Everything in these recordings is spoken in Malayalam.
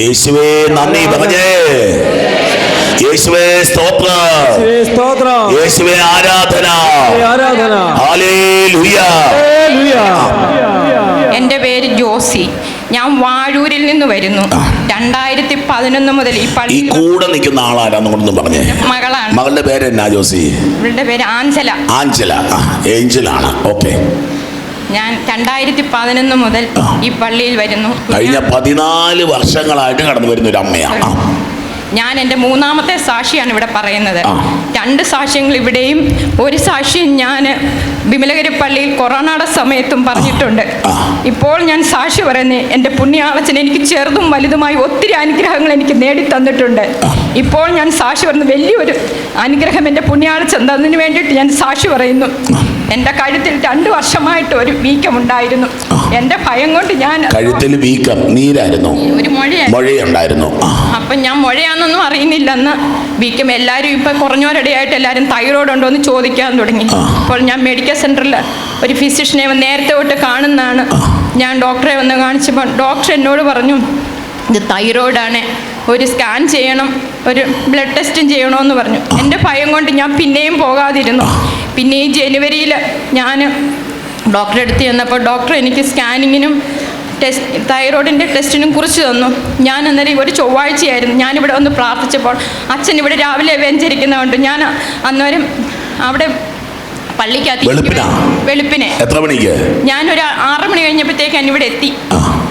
യേശുവേ നന്ദി പറഞ്ഞേ. യേശുവേ സ്തോത്രം. യേശുവേ യേശുവേ ആരാധന. എന്റെ ആരാധന. എന്റെ പേര് ജോസി. ഞാൻ വാഴൂരിൽ നിന്ന് വരുന്നു. രണ്ടായിരത്തി പതിനൊന്ന് മുതൽ ഈ ഈ പള്ളി കൂടെ നിൽക്കുന്ന ആളാരാന്നുകൊണ്ടൊന്നും പറഞ്ഞേ. മകളാണ്. മകളുടെ പേര് എന്നാ ജോസി? ഇവളുടെ പേര് ആഞ്ചല. ആഞ്ചല. ആ, ഏഞ്ചലാണ്. ഓക്കെ. ഞാൻ രണ്ടായിരത്തി പതിനൊന്ന് മുതൽ ഈ പള്ളിയിൽ വരുന്നു. കഴിഞ്ഞ പതിനാല് വർഷങ്ങളായിട്ട് കടന്നു വരുന്ന ഒരു അമ്മയാണ് ഞാൻ എന്റെ മൂന്നാമത്തെ സാക്ഷിയാണ് ഇവിടെ പറയുന്നത്. രണ്ട് സാക്ഷ്യങ്ങൾ ഇവിടെയും ഒരു സാക്ഷ്യം ഞാൻ വിമലകരി പള്ളിയിൽ കൊറോണയുടെ സമയത്തും പറഞ്ഞിട്ടുണ്ട്. ഇപ്പോൾ ഞാൻ സാക്ഷി പറയുന്നത് എന്റെ പുണ്യാളച്ചൻ എനിക്ക് ചെറുതും വലുതുമായി ഒത്തിരി അനുഗ്രഹങ്ങൾ എനിക്ക് നേടി തന്നിട്ടുണ്ട് ഇപ്പോൾ ഞാൻ സാക്ഷി പറയുന്നത് വലിയൊരു അനുഗ്രഹം എന്റെ പുണ്യാളച്ചൻ തന്നതിന് വേണ്ടിയിട്ട് ഞാൻ സാക്ഷി പറയുന്നു. എന്റെ കഴുത്തിൽ രണ്ട് വർഷമായിട്ട് ഒരു വീക്കം ഉണ്ടായിരുന്നു എന്റെ ഭയം കൊണ്ട് ഞാൻ കഴുത്തിൽ വീക്കം നീരായിരുന്നു. ഒരു മഴയുണ്ടായിരുന്നു. അപ്പം ഞാൻ മുഴയാണെന്നൊന്നും അറിയുന്നില്ലെന്ന് വീക്കം. എല്ലാവരും ഇപ്പം കുറഞ്ഞോരടിയായിട്ട് എല്ലാവരും തൈറോയ്ഡ് ഉണ്ടോ എന്ന് ചോദിക്കാൻ തുടങ്ങി. അപ്പോൾ ഞാൻ മെഡിക്കൽ സെന്ററിൽ ഒരു ഫിസിഷ്യനെ നേരത്തെ തൊട്ട് കാണുന്നതാണ്. ഞാൻ ഡോക്ടറെ വന്ന് കാണിച്ചപ്പോൾ ഡോക്ടർ എന്നോട് പറഞ്ഞു ഇത് തൈറോയ്ഡാണ്. ഒരു സ്കാൻ ചെയ്യണം. ഒരു ബ്ലഡ് ടെസ്റ്റും ചെയ്യണമെന്ന് പറഞ്ഞു. എന്റെ ഭയം കൊണ്ട് ഞാൻ പിന്നെയും പോകാതിരുന്നു. പിന്നെ ഈ ജനുവരിയിൽ ഞാൻ ഡോക്ടറെ അടുത്ത് ചെന്നപ്പോൾ ഡോക്ടർ എനിക്ക് സ്കാനിങ്ങിനും ടെസ്റ്റ് തൈറോയിഡിന്റെ ടെസ്റ്റിനും കുറിച്ച് തന്നു. ഞാൻ അന്നേരം ഒരു ചൊവ്വാഴ്ചയായിരുന്നു. ഞാനിവിടെ വന്ന് പ്രാർത്ഥിച്ചപ്പോൾ അച്ഛൻ ഇവിടെ രാവിലെ വെഞ്ചരിക്കുന്നതുകൊണ്ട് ഞാൻ അന്നേരം അവിടെ പള്ളിക്കകത്ത് വെളുപ്പിനാ? എത്ര മണിക്ക്? ഞാനൊരു ആറ് മണി കഴിഞ്ഞപ്പോഴത്തേക്കാണ് ഇവിടെ എത്തി.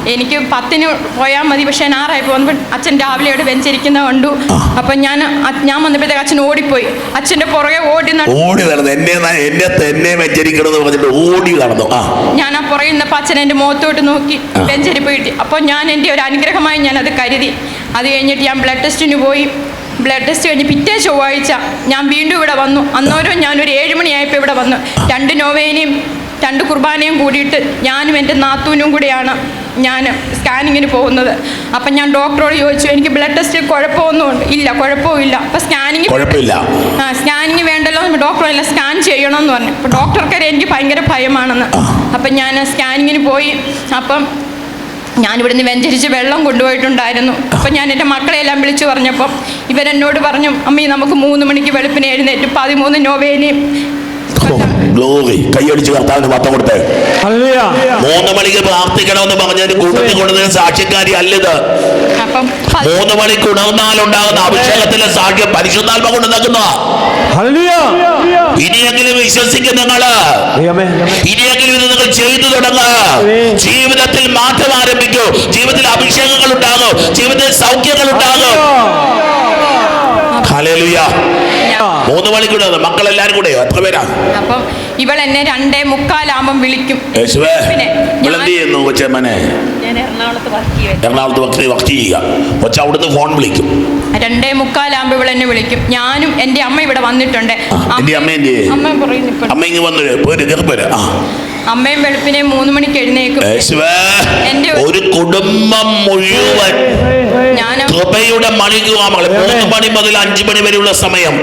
എനിക്ക് പത്തിന് പോയാൽ മതി പക്ഷെ ഞാൻ ആറായപ്പോൾ വന്നപ്പോൾ അച്ഛൻ രാവിലെ അവിടെ വെഞ്ചരിക്കുന്ന കണ്ടു. അപ്പൊ ഞാൻ ഞാൻ വന്നപ്പോഴത്തേക്ക് അച്ഛൻ ഓടിപ്പോയി. അച്ഛന്റെ പുറകെ ഓടി ഓടി നടന്നു എന്നെ ന- എന്നെ തന്നെ വെച്ചരിക്കണം എന്ന് പറഞ്ഞിട്ട് ഓടി നടന്നു. ഞാൻ ആ പുറകെ നിന്നപ്പോൾ അച്ഛൻ എന്റെ മുഖത്തോട്ട് നോക്കി വെഞ്ചരി വെഞ്ചരിപ്പ് കിട്ടി. അപ്പോൾ ഞാൻ എന്റെ ഒരു അനുഗ്രഹമായി ഞാൻ അത് കരുതി. അത് കഴിഞ്ഞിട്ട് ഞാൻ ബ്ലഡ് ടെസ്റ്റിന് പോയി. ബ്ലഡ് ടെസ്റ്റ് കഴിഞ്ഞ് പിറ്റേ ചൊവ്വാഴ്ച ഞാൻ വീണ്ടും ഇവിടെ വന്നു. അന്നേരം ഞാനൊരു ഏഴ് മണിയായപ്പോൾ ഇവിടെ വന്നു. രണ്ട് നോവേനയും രണ്ട് കുർബാനയും കൂടിയിട്ട് ഞാനും എന്റെ നാത്തൂനും കൂടിയാണ് ഞാൻ സ്കാനിങ്ങിന് പോകുന്നത്. അപ്പം ഞാൻ ഡോക്ടറോട് ചോദിച്ചു എനിക്ക് ബ്ലഡ് ടെസ്റ്റിൽ കുഴപ്പമൊന്നും ഇല്ല കുഴപ്പമില്ല. അപ്പം സ്കാനിങ് കുഴപ്പമില്ല. ആ സ്കാനിങ് വേണ്ടല്ലോ ഡോക്ടർ എല്ലാം സ്കാൻ ചെയ്യണമെന്ന് പറഞ്ഞു. അപ്പം ഡോക്ടർക്കരെ എനിക്ക് ഭയങ്കര ഭയമാണെന്ന്. അപ്പം ഞാൻ സ്കാനിങ്ങിന് പോയി. അപ്പം ഞാനിവിടുന്ന് വെഞ്ചരിച്ച് വെള്ളം കൊണ്ടുപോയിട്ടുണ്ടായിരുന്നു. അപ്പം ഞാൻ എന്റെ മക്കളെയെല്ലാം വിളിച്ചു പറഞ്ഞപ്പം ഇവരെന്നോട് പറഞ്ഞു അമ്മീ നമുക്ക് മൂന്ന് മണിക്ക് വെളുപ്പിന് എഴുന്നേറ്റ് പതിമൂന്ന് നോവേനയും ഗ്ലോറി. കൈയടിച്ച് കർത്താവിന് പത്തം കൊടുത്തേ. മൂന്ന് മണിക്ക് പ്രാർത്ഥിക്കണമെന്ന് പറഞ്ഞതിന് കൂട്ടത്തിൽ കൊണ്ടുവന്ന സാക്ഷ്യക്കാരി അല്ലിത്. മൂന്ന് മണിക്ക് ഉണർന്നാലുണ്ടാകുന്ന അഭിഷേകത്തിലെ സാക്ഷ്യം പരിശുദ്ധാത്മ കൊണ്ട് നിൽക്കുന്നതാ. ഇനിയെങ്കിലും വിശ്വസിക്കും നിങ്ങൾ. ദൈവമേ. ഇനിയെങ്കിലും ഇത് നിങ്ങൾ ചെയ്തു തുടങ്ങുക ജീവിതത്തിൽ മാറ്റം ആരംഭിക്കൂ. ജീവിതത്തിൽ അഭിഷേകങ്ങൾ ഉണ്ടാകും. ജീവിതത്തിൽ സൗഖ്യങ്ങൾ ഉണ്ടാകും. മൂന്ന് മക്കൾ മക്കളെല്ലാരും കൂടെ എത്ര പേരാ? അപ്പം ഇവൾ എന്നെ രണ്ടേ മുക്കാലാകുമ്പം വിളിക്കും. ചെയ്യുന്നു കൊച്ചമ്മനെ എറണാകുളത്ത് വർക്ക് ചെയ്യുക. കൊച്ച അവിടുന്ന് ഫോൺ വിളിക്കും. രണ്ടേ മുക്കാലാകുമ്പോ ഇവിടെ എന്നെ വിളിക്കും. ഞാനും എന്റെ അമ്മ ഇവിടെ വന്നിട്ടുണ്ട്. എന്റെ അമ്മ എന്ത് ചെയ്യും? അമ്മ പറയുന്നു അമ്മ ഇങ്ങ് വന്നു പോര് കയറിപ്പോര് ആ. അമ്മയും വെളുപ്പിനെ മൂന്ന് മണിക്ക് എഴുന്നേക്കും യേശുവേ എന്റെ ഒരു കുടുംബം മുഴുവൻ ഞാൻ കൃപയുടെ മണിക്ക് മകളെ. മൂന്ന് മണി മുതൽ അഞ്ചു മണി വരെയുള്ള സമയം.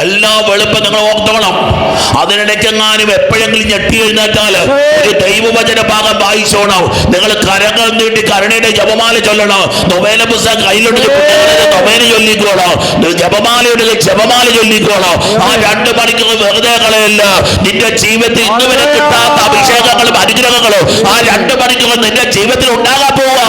എല്ലാ വെളുപ്പം നിങ്ങൾ ഓർത്തോണം. അതിനിടയ്ക്കെങ്ങാനും എപ്പോഴെങ്കിലും ഞെട്ടി എഴുന്നേറ്റാൽ ഒരു ദൈവവചന ഭാഗം വായിച്ചോണം. നിങ്ങൾ കരങ്ങൾ നീട്ടി കരുണയുടെ ജപമാല ചൊല്ലണം. നൊവേല പുസ്തകം കയ്യിലുണ്ടെങ്കിൽ നൊവേല ചൊല്ലിക്കോളോ. ജപമാലയുടെ ജപമാല ചൊല്ലിക്കോളോ. ആ രണ്ട് മണിക്കൂർ വെറുതെ കളയല്ല. നിന്റെ ജീവിതത്തിൽ ഇന്ന് വരെ കിട്ടാത്ത അഭിഷേകങ്ങളും അനുഗ്രഹങ്ങളും ആ രണ്ട് മണിക്കൂർ നിന്റെ ജീവിതത്തിൽ ഉണ്ടാകാൻ പോവാ.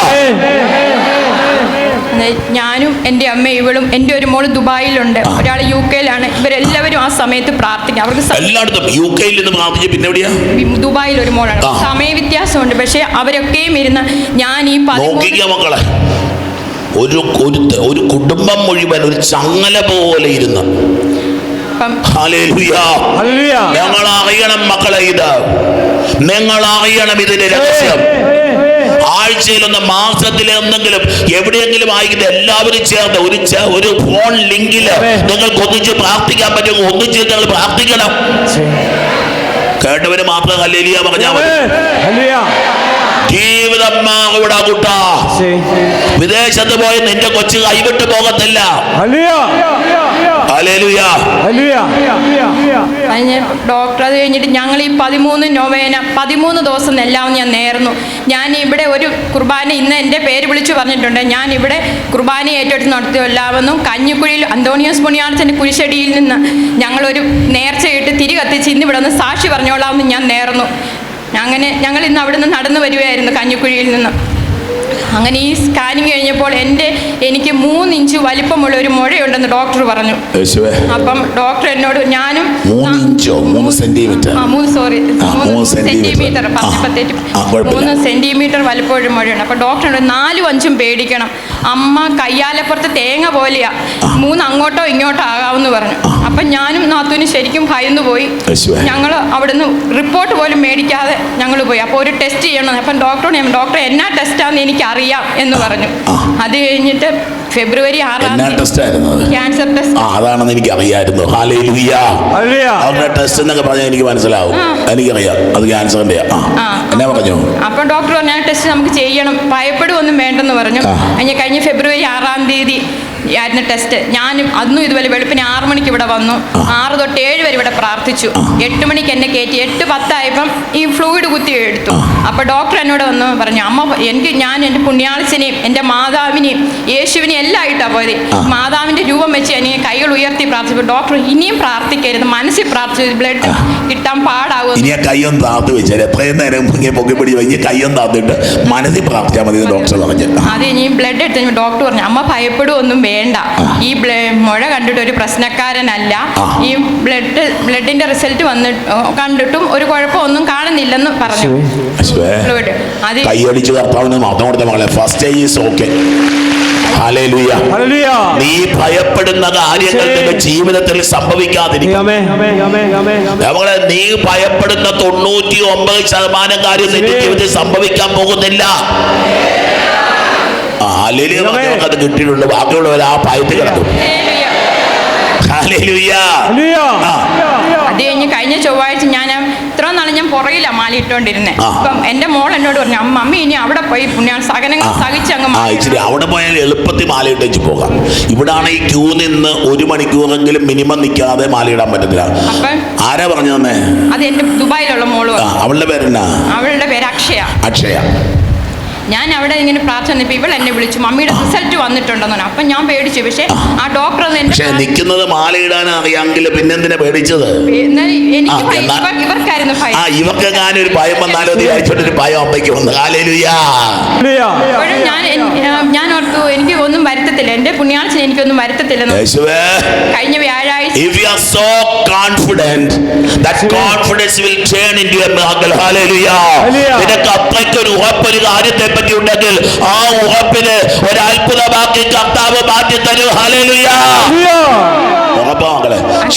ഞാനും എന്റെ അമ്മ ഇവളും എന്റെ ഒരു മോൾ ദുബായിലുണ്ട്. ഒരാൾ യു കെയിലാണ്. ഇവരെല്ലാവരും ആ സമയത്ത് പ്രാർത്ഥിക്കും. അവർക്ക് എല്ലായിടത്തും യു കെയിൽ നിന്ന് പ്രാർത്ഥിച്ച് പിന്നെ എവിടെയാ? ദുബായിൽ ഒരു മോളാണ്. സമയ വ്യത്യാസമുണ്ട് പക്ഷേ അവരൊക്കെയും ഇരുന്ന് ഞാൻ ഈ മക്കളെ. ഒരു ഒരു ഒരു കുടുംബം മുഴുവൻ ഒരു ചങ്ങല പോലെ ഇരുന്ന്. ഞങ്ങൾ അറിയണം മക്കളെ ഇത്. നിങ്ങൾ അറിയണം ഇതിന്റെ രഹസ്യം. ആഴ്ചയിലൊന്ന് മാസത്തിലെ എന്തെങ്കിലും എവിടെയെങ്കിലും ആയിരിക്കും എല്ലാവരും ചേർന്ന് ഒരു ഒരു ഫോൺ ലിങ്കിൽ നിങ്ങൾക്ക് ഒന്നിച്ച് പ്രാർത്ഥിക്കാൻ പറ്റും. ഒന്നിച്ച് നിങ്ങൾ പ്രാർത്ഥിക്കണം. കേട്ടവര് മാത്രം ഹലേലിയ പറഞ്ഞാൽ മതി. ജീവിതം മാറിവിടാ കുട്ടാ വിദേശത്ത് പോയി നിന്റെ കൊച്ചു കൈവിട്ട് പോകത്തില്ല. ഡോക്ടർ അത് കഴിഞ്ഞിട്ട് ഞങ്ങൾ ഈ പതിമൂന്ന് നൊവേന പതിമൂന്ന് ദിവസം എല്ലാം ഞാൻ നേർന്നു. ഞാൻ ഇവിടെ ഒരു കുർബാന ഇന്ന് എന്റെ പേര് വിളിച്ചു പറഞ്ഞിട്ടുണ്ട്. ഞാൻ ഇവിടെ കുർബാന ഏറ്റെടുത്ത് നടത്തിയ എല്ലാവരും കഞ്ഞിക്കുഴിയിൽ അന്തോണിയോസ് പുണ്യാർച്ചന്റെ കുരിശടിയിൽ നിന്ന് ഞങ്ങളൊരു നേർച്ചയിട്ട് തിരി കത്തിച്ച് ഇന്ന് ഇവിടെ നിന്ന് സാക്ഷി പറഞ്ഞോളാമെന്ന് ഞാൻ നേർന്നു. അങ്ങനെ ഞങ്ങൾ ഇന്ന് അവിടെ നിന്ന് നടന്നു വരികയായിരുന്നു കഞ്ഞിക്കുഴിയിൽ നിന്ന്. അങ്ങനെ ഈ സ്കാനിങ് കഴിഞ്ഞപ്പോൾ എന്റെ എനിക്ക് മൂന്ന് ഇഞ്ച് വലിപ്പമുള്ള ഒരു മുഴയുണ്ടെന്ന് ഡോക്ടർ പറഞ്ഞു. അപ്പം ഡോക്ടർ എന്നോട് ഞാനും മൂന്ന് ഇഞ്ചോ മൂന്ന് സെന്റിമീറ്റർ ആ മൂന്ന് സോറി മൂന്ന് സെന്റിമീറ്റർ. പറഞ്ഞപ്പോഴത്തേക്കും. മൂന്ന് സെന്റിമീറ്റർ വലിപ്പമുള്ള മുഴയുണ്ട്. അപ്പോൾ ഡോക്ടർ നാലും അഞ്ചും പേടിക്കണം. അമ്മ കയ്യാലപ്പുറത്ത് തേങ്ങ പോലെയാ. മൂന്ന് അങ്ങോട്ടോ ഇങ്ങോട്ടോ ആകാമെന്ന് പറഞ്ഞു. അപ്പം ഞാനും നാത്തൂനും ശരിക്കും ഭയന്നു പോയി. ഞങ്ങൾ അവിടുന്ന് റിപ്പോർട്ട് പോലും മേടിക്കാതെ ഞങ്ങൾ പോയി. അപ്പോൾ ഒരു ടെസ്റ്റ് ചെയ്യണം. അപ്പം ഡോക്ടറോട് ഡോക്ടർ എന്നാ ടെസ്റ്റാന്ന് എനിക്ക് അറിയാം എന്ന് പറഞ്ഞു. അത് കഴിഞ്ഞിട്ട് ഫെബ്രുവരി ആറാം ക്യാൻസർ ടെസ്റ്റ് അതാണെന്ന് എനിക്ക് അറിയായിരുന്നു അവരുടെ ടെസ്റ്റ് എന്നൊക്കെ പറഞ്ഞാൽ എനിക്ക് മനസ്സിലാവും. എനിക്കറിയാം. അത് ക്യാൻസറിന്റെ. എന്നാ പറഞ്ഞു? അപ്പൊ ഡോക്ടർ പറഞ്ഞ ടെസ്റ്റ് നമുക്ക് ചെയ്യണം. ഭയപ്പെടുവൊന്നും വേണ്ടെന്ന് പറഞ്ഞു. കഴിഞ്ഞ ഫെബ്രുവരി ആറാം തീയതി ആയിരുന്നു ടെസ്റ്റ് ഞാനും അന്നും ഇതുപോലെ വെളുപ്പിന് ആറു മണിക്ക് ഇവിടെ വന്നു. ആറ് തൊട്ട് ഏഴ് വരെ ഇവിടെ പ്രാർത്ഥിച്ചു. എട്ട് മണിക്ക് എന്നെ കയറ്റി എട്ട് പത്തായപ്പം ഈ ഫ്ലൂയിഡ് കുത്തി എടുത്തു. അപ്പോൾ ഡോക്ടർ എന്നോട് വന്നു പറഞ്ഞു അമ്മ എനിക്ക് ഞാൻ എന്റെ പുണ്യാളിച്ചനെയും എന്റെ മാതാവിനെയും യേശുവിനെയും എല്ലാം ആയിട്ടാണ് പോയത്. മാതാവിന്റെ രൂപം വെച്ച് എനിക്ക് കൈകൾ ഉയർത്തി പ്രാർത്ഥിച്ചു. ഡോക്ടർ ഇനിയും പ്രാർത്ഥിക്കരുത്. മനസ്സിൽ പ്രാർത്ഥിച്ചു. ബ്ലഡ് കിട്ടാൻ പാടാവും. ഇനി ആ കയ്യൊന്ന് താത്ത് വെച്ചാൽ എത്രയും നേരം ഇങ്ങനെ പൊക്കി പിടിച്ച് ഇനി കയ്യൊന്ന് താത്തിട്ട് മനസ്സിൽ പ്രാർത്ഥിച്ചാൽ മതി ഡോക്ടർ പറഞ്ഞു. അത് ഇനി ബ്ലഡ് എടുത്ത് ഡോക്ടർ പറഞ്ഞു അമ്മ ഭയപ്പെടുവൊന്നും വേണ്ട. ഈ ബ്ല- മുഴ കണ്ടിട്ട് ഒരു പ്രശ്നക്കാരനല്ല. ഈ ബ്ലഡ് ബ്ലഡിന്റെ റിസൾട്ട് വന്നിട്ട് കണ്ടിട്ടും ഒരു കുഴപ്പമൊന്നും കാണുന്നില്ലെന്ന് പറഞ്ഞു. കൈയടിച്ച് കർത്താവിന് കൊടുത്ത മകളെ ഫസ്റ്റ് ഈസ് ഓക്കെ നീ ഭയപ്പെടുന്ന കാര്യങ്ങൾ നിന്റെ ജീവിതത്തിൽ സംഭവിക്കാതിരിക്കും. നീ ഭയപ്പെടുന്ന തൊണ്ണൂറ്റി ഒമ്പത് ശതമാനം കാര്യം നിന്റെ ജീവിതത്തിൽ സംഭവിക്കാൻ പോകുന്നില്ല. കിട്ടിയിട്ടുണ്ട് ബാക്കിയുള്ളവർ ആ പായത്തിൽ കിടക്കും. ഹല്ലേലൂയ. ഹല്ലേലൂയ. ആ. അത് കഴിഞ്ഞ് കഴിഞ്ഞ ചൊവ്വാഴ്ച ഞാൻ ഇത്ര നാൾ ഞാൻ പുറകില്ല മാല ഇട്ടോണ്ടിരുന്നേ. അപ്പം എന്റെ മോൾ എന്നോട് പറഞ്ഞു അമ്മ അമ്മ ഇനി അവിടെ പോയി പുണ്യ സഹനങ്ങൾ സഹിച്ച് അങ്ങ് ആ ഇച്ചിരി അവിടെ പോയാൽ എളുപ്പത്തിൽ മാല വെച്ച് പോകാം. ഇവിടാണ് ഈ ക്യൂ നിന്ന് ഒരു മണിക്കൂറെങ്കിലും മിനിമം നിൽക്കാതെ ഇടാൻ പറ്റത്തില്ല. അപ്പം ആരാ പറഞ്ഞു തന്നെ അത് എന്റെ ദുബായിലുള്ള മോൾ ആ അവളുടെ പേരെന്നാ? അവളുടെ പേര് അക്ഷയ. അക്ഷയ. ഞാൻ അവിടെ ഇങ്ങനെ പ്രാർത്ഥന ഇപ്പൊ ഇവൾ എന്നെ വിളിച്ചു മമ്മിയുടെ റിസൾട്ട് വന്നിട്ടുണ്ടെന്ന് പറഞ്ഞു. അപ്പം ഞാൻ പേടിച്ചു. പക്ഷേ ആ ഡോക്ടർ പക്ഷെ നിൽക്കുന്നത് മാലയിടാൻ അറിയാമെങ്കിൽ പിന്നെന്തിനാ പേടിച്ചത്? ഇവർക്കായിരുന്നു ആ ഭയം വന്നാലോ ഒരു ഭയം അമ്മയ്ക്ക് വന്നു. ഞാൻ ഞാൻ ഓർത്തു എനിക്ക് ഒന്നും വരുത്തത്തില്ല. എന്റെ പുണ്യാഴ്ച എനിക്കൊന്നും വരുത്തത്തില്ല. യേശുവേ. കഴിഞ്ഞ വ്യാഴാഴ്ച If you are so confident, that confidence will turn into a miracle. Hallelujah. Hallelujah. നിനക്ക് അത്രയ്ക്ക് ഒരു ഉറപ്പൊരു കാര്യത്തെ പറ്റി ഉണ്ടെങ്കിൽ ആ ഉറപ്പിന് ഒരു അത്ഭുതമാക്കി കർത്താവ് മാറ്റി തരും. ഹാലേലുയ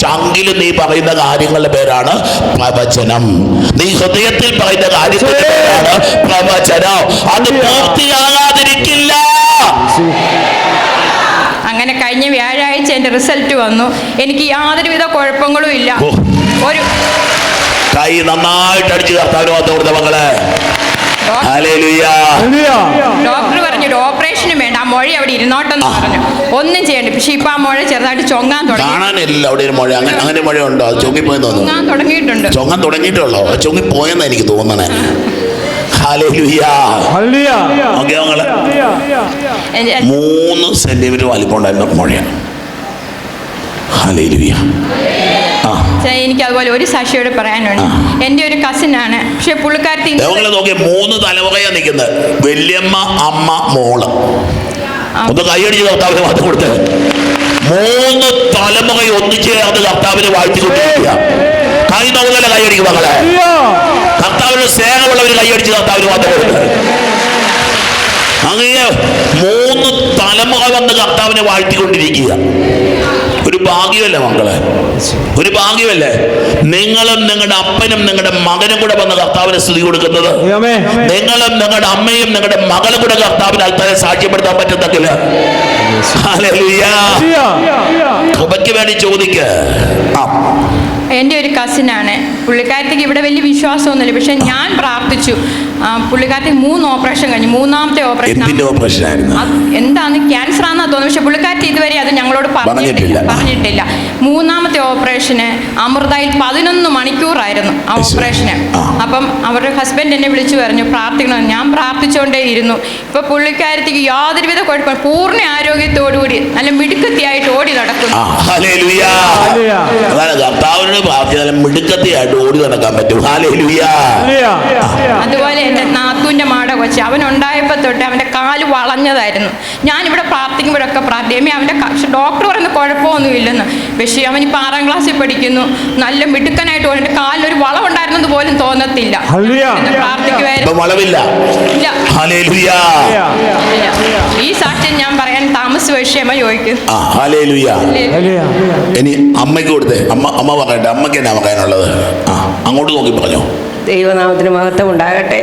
ശങ്കിൽ നീ പറയുന്ന കാര്യങ്ങളുടെ പേരാണ് പ്രവചനം. നീ ഹൃദയത്തിൽ പറയുന്ന കാര്യങ്ങളുടെ പേരാണ് പ്രവചനം. അത് പൂർത്തിയാകാതിരിക്കില്ല. അങ്ങനെ കഴിഞ്ഞ വ്യാഴാഴ്ച എന്റെ റിസൾട്ട് വന്നു. എനിക്ക് യാതൊരുവിധ കുഴപ്പങ്ങളും ഇല്ല. ഒരു കൈ നന്നായിട്ട് അടിച്ചു കർത്താവിന് വന്നു കൊടുത്ത ഹല്ലേലൂയ ഡോക്ടർ പറഞ്ഞു ഒരു ഓപ്പറേഷനും വേണ്ട. ആ മുഴ അവിടെ ഇരുന്നോട്ടെന്ന് പറഞ്ഞു. ഒന്നും ചെയ്യണ്ട. പക്ഷെ ഇപ്പൊ ആ മുഴ ചെറുതായിട്ട് ചൊങ്ങാൻ തുടങ്ങി. കാണാനില്ല അവിടെ ഒരു മഴ. അങ്ങനെ അങ്ങനെ മഴ ഉണ്ടോ? അത് ചൊങ്ങിപ്പോയെന്ന് തോന്നുന്നു. ചൊങ്ങാൻ തുടങ്ങിയിട്ടുണ്ട്. ചൊങ്ങാൻ തുടങ്ങിയിട്ടുള്ളോ? ചൊങ്ങിപ്പോയെന്ന് എനിക്ക് തോന്നണേ. മൂന്ന് സെന്റിമീറ്റർ വലിപ്പം ഉണ്ടായിരുന്ന മഴയാണ്. എനിക്ക് അതുപോലെ ഒരു സാക്ഷിയോട് പറയാനുണ്ട്. എന്റെ ഒരു കസിൻ ആണ് പക്ഷെ പുള്ളിക്കാരത്തി ദേവങ്ങളെ നോക്കി മൂന്ന് തലമുറയാ നിൽക്കുന്നത്. വല്യമ്മ അമ്മ മോൾ. ഒന്ന് കൈയടിച്ച് കർത്താവിന് മാത്രം കൊടുത്ത്. മൂന്ന് തലമുറ ഒന്നിച്ച് ചേർന്ന് കർത്താവിന് വാഴ്ത്തിക്കൊണ്ടിരിക്കുക. കൈ നോക്കുന്നല്ല കൈയടിക്കും മകളെ കർത്താവിന് സ്നേഹമുള്ളവർ കൈയടിച്ച് കർത്താവിന് മാത്രം കൊടുത്ത്. അങ്ങനെ മൂന്ന് തലമുറ വന്ന് കർത്താവിനെ വാഴ്ത്തിക്കൊണ്ടിരിക്കുക. ഒരു ഭാഗ്യമല്ലേ മക്കളെ? ഒരു ഭാഗ്യമല്ലേ? നിങ്ങളും നിങ്ങളുടെ അപ്പനും നിങ്ങളുടെ മകനും കൂടെ വന്ന് കർത്താവിനെ സ്തുതി കൊടുക്കുന്നത്. നിങ്ങളും നിങ്ങളുടെ അമ്മയും നിങ്ങളുടെ മകളും കൂടെ കർത്താവിന് അൽത്താരെ സാക്ഷ്യപ്പെടുത്താൻ പറ്റത്തക്കില്ല. കൃപയ്ക്ക് വേണ്ടി ചോദിക്ക. ആ. എന്റെ ഒരു കസിനാണ് പുള്ളിക്കാരത്തേക്ക് ഇവിടെ വലിയ വിശ്വാസമൊന്നുമില്ല. പക്ഷെ ഞാൻ പ്രാർത്ഥിച്ചു. പുള്ളിക്കാരത്തേക്ക് മൂന്ന് ഓപ്പറേഷൻ കഴിഞ്ഞു. മൂന്നാമത്തെ ഓപ്പറേഷൻ ആയിരുന്നു? എന്താന്ന് ക്യാൻസർ ആണെന്നാ തോന്നുന്നു. പക്ഷെ പുള്ളിക്കാരത്തി ഇതുവരെ അത് ഞങ്ങളോട് പറഞ്ഞിട്ടില്ല. പറഞ്ഞിട്ടില്ല. മൂന്നാമത്തെ ഓപ്പറേഷന് അമൃതയിൽ പതിനൊന്ന് മണിക്കൂറായിരുന്നു ആ. ഓപ്പറേഷന് അപ്പം അവരുടെ ഹസ്ബൻഡ് എന്നെ വിളിച്ചു പറഞ്ഞു പ്രാർത്ഥിക്കണം. ഞാൻ പ്രാർത്ഥിച്ചുകൊണ്ടേ ഇരുന്നു. ഇപ്പൊ പുള്ളിക്കാരത്തിക്ക് യാതൊരുവിധ കുഴപ്പം പൂർണ ആരോഗ്യത്തോടുകൂടി നല്ല മിടുക്കത്തിയായിട്ട് ഓടി നടക്കുന്നു. ആ പ്രാർത്ഥിച്ചാലും മിടുക്കത്തെയായിട്ട് ഓടി നടക്കാൻ പറ്റും. ഹാലേ ലുയാ അതുപോലെ എന്റെ നാത്തൂന്റെ മാട കൊച്ചി. അവൻ ഉണ്ടായപ്പോൾ തൊട്ട് അവന്റെ കാൽ വളഞ്ഞതായിരുന്നു. ഞാനിവിടെ പ്രാർത്ഥിക്കുമ്പോഴൊക്കെ പ്രാർത്ഥിക്കും അവന്റെ ഡോക്ടർ പറയുന്ന കുഴപ്പമൊന്നുമില്ലെന്ന്. പക്ഷേ അവൻ ഇപ്പോൾ ആറാം ക്ലാസ്സിൽ പഠിക്കുന്നു. നല്ല മിടുക്കനായിട്ട് അവന്റെ കാലിലൊരു കാലിലൊരു വളവുണ്ടായിരുന്നത് പോലും തോന്നത്തില്ല. ഇപ്പൊ പ്രാർത്ഥിക്കുമായിരുന്നു ഈ സാക്ഷ്യം ഞാൻ പറയാൻ താമസ വിഷയമ ചോദിക്കും ആ ഹല്ലേലൂയ. ഇനി അമ്മയ്ക്ക് കൊടുത്തേ. അമ്മ അമ്മ പറയട്ടെ. അമ്മയ്ക്ക് എന്നാ പറയാനുള്ളത് ആ അങ്ങോട്ട് നോക്കി പറഞ്ഞോ. ദൈവനാമത്തിന് മഹത്വം ഉണ്ടാകട്ടെ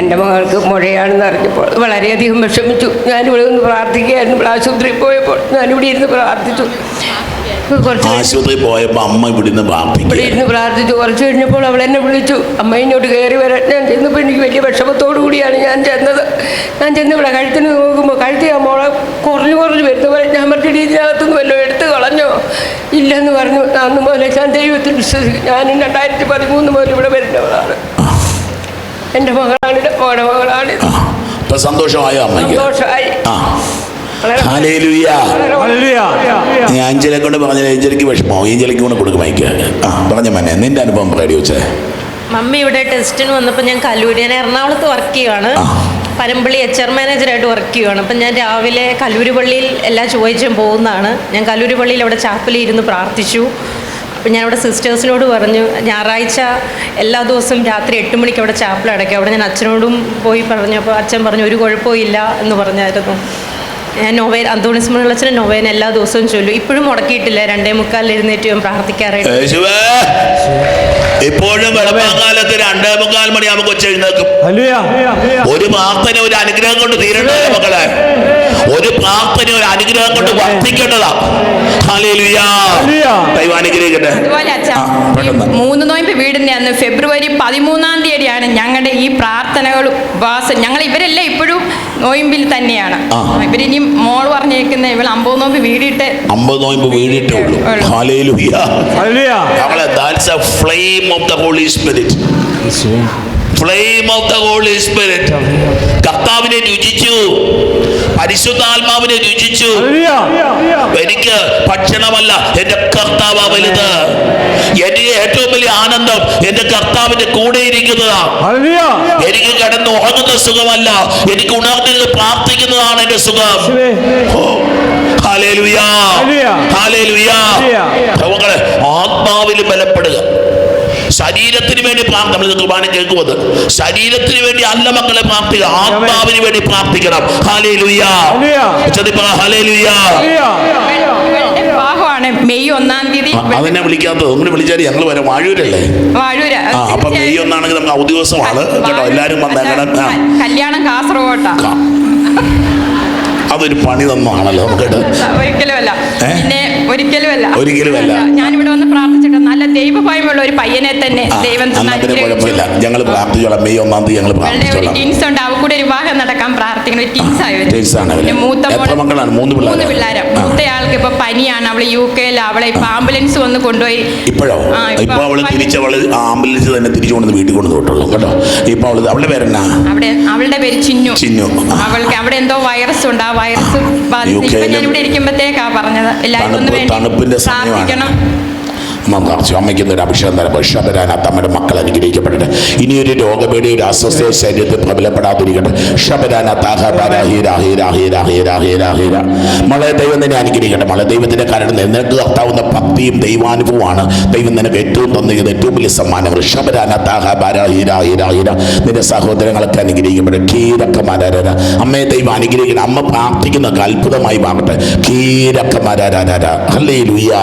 എന്റെ മകൾക്ക് മുഴയാണെന്ന് അറിഞ്ഞപ്പോൾ വളരെയധികം വിഷമിച്ചു. ഞാനിവിടെ നിന്ന് പ്രാർത്ഥിക്കുകയായിരുന്നു. ഇവിടെ ആശുപത്രിയിൽ പോയപ്പോൾ ഞാനിവിടെ ഇരുന്ന് പ്രാർത്ഥിച്ചു. ആശുപത്രിയിൽ പോയപ്പോ അമ്മ ഇവിടുന്ന് ഇവിടെ ഇരുന്ന് പ്രാർത്ഥിച്ചു. കുറച്ച് കഴിഞ്ഞപ്പോൾ അവൾ എന്നെ വിളിച്ചു. അമ്മ ഇങ്ങോട്ട് കയറി വരാൻ ഞാൻ ചെന്നപ്പോൾ എനിക്ക് വലിയ വിഷമത്തോടു കൂടിയാണ് ഞാൻ ചെന്നത്. ഞാൻ ചെന്ന് ഇവിടെ കഴുത്തിന് നോക്കുമ്പോൾ കഴുത്തി ആ മോളെ കുറഞ്ഞു കുറഞ്ഞു വരുന്ന പോലെ ഞാൻ മറ്റു രീതിയിലകത്തുനിന്ന് വല്ലതും എടുത്ത് കളഞ്ഞോ? ഇല്ലെന്ന് പറഞ്ഞു. അന്ന് പോലെ ഞാൻ ദൈവത്തിൽ വിശ്വസിക്കും ഞാൻ രണ്ടായിരത്തി പതിമൂന്ന് മുതൽ ഇവിടെ വരുന്നവളാണ്. എന്റെ മകളാണ് മോടെ മകളാണ് ഇപ്പൊ സന്തോഷമായോ സന്തോഷമായി. ഞാൻ അഞ്ചലെ കൊണ്ട് പറഞ്ഞ ഏഞ്ചലിക്ക് വിഷമോ. ഏഞ്ചലിക്ക് കൊണ്ട് കൊടുക്കും മൈക്ക് ആ പറഞ്ഞ മന്നെ നിന്റെ അനുഭവം റേഡി വെച്ചേ മമ്മി ഇവിടെ ടെസ്റ്റിന് വന്നപ്പോൾ ഞാൻ കല്ലൂരി ഞാൻ എറണാകുളത്ത് വർക്ക് ചെയ്യുവാണ്. പരമ്പള്ളി എച്ച് ആർ മാനേജറായിട്ട് വർക്ക് ചെയ്യുകയാണ് അപ്പം ഞാൻ രാവിലെ കല്ലൂരി പള്ളിയിൽ എല്ലാ ചൊവ്വാഴ്ചയും പോകുന്നതാണ്. ഞാൻ കല്ലൂരി പള്ളിയിൽ അവിടെ ചാപ്പലിൽ ഇരുന്ന് പ്രാർത്ഥിച്ചു. അപ്പം ഞാൻ അവിടെ സിസ്റ്റേഴ്സിനോട് പറഞ്ഞു ഞായറാഴ്ച എല്ലാ ദിവസവും രാത്രി എട്ട് മണിക്ക് അവിടെ ചാപ്പൽ അടയ്ക്കും. അവിടെ ഞാൻ അച്ഛനോടും പോയി പറഞ്ഞു അപ്പോൾ അച്ഛൻ പറഞ്ഞു ഒരു കുഴപ്പവും ഇല്ല എന്ന് പറഞ്ഞായിരുന്നു. ഞാൻ നൊവേൻ അന്തോണിസ് മണലച്ഛന് നൊവേൻ എല്ലാ ദിവസവും ചൊല്ലു. ഇപ്പോഴും മുടക്കിയിട്ടില്ല. രണ്ടേ മുക്കാലിൽ എഴുന്നേറ്റ് ഞാൻ പ്രാർത്ഥിക്കാറായിട്ട്. യേശുവേ ഇപ്പോഴും വെളുപ്പാങ്കാലത്ത് രണ്ടേ മുക്കാൽ മണിയാകുമ്പോൾ കൊച്ചെഴുന്നേക്കും. ഒരു പ്രാർത്ഥന ഒരു അനുഗ്രഹം കൊണ്ട് തീരണ്ടേ മക്കളെ ഒരു പ്രാർത്ഥന ഒരു അനുഗ്രഹം കൊണ്ട് വർദ്ധിക്കേണ്ടതാ. അനുഗ്രഹിക്കട്ടെ മൂന്ന് നോയമ്പ് വീടിന്റെ അന്ന് ഫെബ്രുവരി പതിമൂന്നാം തീയതിയാണ് ഞങ്ങളുടെ ഈ പ്രാർത്ഥനകൾ ഉപവാസം. ഞങ്ങൾ ഇവരെല്ലാം ഇപ്പോഴും നോയമ്പിൽ തന്നെയാണ്. ഇവരിനി മോൾ പറഞ്ഞേക്കുന്ന ഇവൾ അമ്പത് നോമ്പ് വീടിട്ട് അമ്പത് നോയമ്പ് വീടിട്ടേ ഉള്ളൂ. Flame of the Holy Spirit flame of the Holy Spirit കർത്താവിനെ രുചിച്ചു. പരിശുദ്ധാത്മാവിനെ രുചിച്ചു. എനിക്ക് ഭക്ഷണമല്ല. എന്റെ കർത്താവ് വലുത്. എനിക്ക് ഏറ്റവും വലിയ ആനന്ദം എന്റെ കർത്താവിന്റെ കൂടെ ഇരിക്കുന്നതാണ്. എനിക്ക് കിടന്ന് ഉറങ്ങുന്ന സുഖമല്ല. എനിക്ക് ഉണർന്നിരുന്ന് പ്രാർത്ഥിക്കുന്നതാണ് എന്റെ സുഖം. ആത്മാവിൽ ബലപ്പെടുക. ശരീരത്തിന് വേണ്ടി പ്രാർത്ഥന നമ്മൾ കുർബാന കേൾക്കുന്നത്. ശരീരത്തിന് വേണ്ടി അല്ല മക്കളെ പ്രാർത്ഥിക്കുക. ആത്മാവിന് വേണ്ടി പ്രാർത്ഥിക്കണം. Hallelujah hallelujah. ഹലേ ഹാലേലുയാ ഹല്ലേലൂയ. വിവാഹമാണ് മെയ് ഒന്നാം തീയതി. അതെന്നെ വിളിക്കാത്തത്. നിങ്ങൾ വിളിച്ചാൽ ഞങ്ങൾ വരാം. വാഴൂരല്ലേ? വാഴൂര. ആ അപ്പൊ മെയ് ഒന്നാണെങ്കിൽ നമുക്ക് അവധി ദിവസമാണ് കേട്ടോ. എല്ലാരും വന്നേക്കണം കല്യാണം കാസർഗോട്ടാ. അതൊരു പണി തന്നാണല്ലോ. നമുക്ക് ഒരിക്കലും ഒരിക്കലുമല്ല. ഒരിക്കലും അല്ല ഒരിക്കലുമല്ല. ഒരിക്കലുമല്ല. ഞാനിവിടെ വന്ന് പ്രാർത്ഥിച്ചിട്ട് നല്ല ദൈവഭയമുള്ള ഒരു പയ്യനെ തന്നെ ദൈവം. കുഴപ്പമില്ല. ഞങ്ങൾ പ്രാർത്ഥിച്ചോളാം. മെയ് ഒന്നാം തീയതി ഞങ്ങൾ പ്രാർത്ഥിച്ചോളാം. ടീൻസ് ഉണ്ട്. അവ കൂടെ വിവാഹം നടക്കാൻ പ്രാർത്ഥിക്കുന്നു. ടീൻസ് ആയി Teens ആണ് മക്കളാണ്? മൂന്ന് ആ. മൂത്തയാൾക്ക് ഇപ്പൊ പനിയാണ്. അവൾ യു കെയിൽ അവളെ ഇപ്പൊ ആംബുലൻസ് വന്ന് കൊണ്ടുപോയി. ഇപ്പോഴോ? ഇപ്പൊ അവൾ തിരിച്ചവൾ ആംബുലൻസ് തന്നെ തിരിച്ചു കൊണ്ട് വീട്ടിൽ കൊണ്ട് കേട്ടോ? ഇപ്പൊ അവൾ അവളുടെ പേരെന്നാ? അവിടെ അവളുടെ പേര് ചിന്നു. ചിന്നു. അവൾക്ക് അവിടെ എന്തോ വൈറസ് ഉണ്ട്. ആ വൈറസ് ബാധിച്ചു ഞാൻ ഇവിടെ ഇരിക്കുമ്പോഴത്തേക്കാ പറഞ്ഞത്. എല്ലാവരും തണുപ്പിന്റെ സമയമാണ്. പ്രാർത്ഥിച്ചു അമ്മയ്ക്ക് ഒരു അഭിഷേകം തരപ്പോൾ ഷബരാൻ അത്തമ്മയുടെ മക്കൾ അനുഗ്രഹിക്കപ്പെടട്ടെ. ഇനിയൊരു രോഗപേടി ഒരു അസ്വസ്ഥ ശരീരത്തിൽ പ്രബലപ്പെടാതിരിക്കട്ടെ. ഷബരാനത്താഹീരാഹീരാഹീരാഹീരാഹീരാഹീര മളെ ദൈവം നിന്നെ അനുഗ്രഹിക്കട്ടെ. മളെ ദൈവത്തിന്റെ കാരണം നിനക്ക് കർത്താവുന്ന ഭക്തിയും ദൈവാനുഭവമാണ് ദൈവം നിനക്ക് ഏറ്റവും തന്നിരിക്കുന്ന ഏറ്റവും വലിയ സമ്മാനങ്ങൾ. ഷബരാനത്താഹീരാഹീരാഹീര നിന്റെ സഹോദരങ്ങളൊക്കെ അനുഗ്രഹിക്കട്ടെ കീരക്ക മരാര അമ്മയെ ദൈവം അനുഗ്രഹിക്കണം അമ്മ പ്രാർത്ഥിക്കുന്ന അത്ഭുതമായി മാറട്ടെ. കീരക്ക മരാര ഹല്ലേ ലുയാ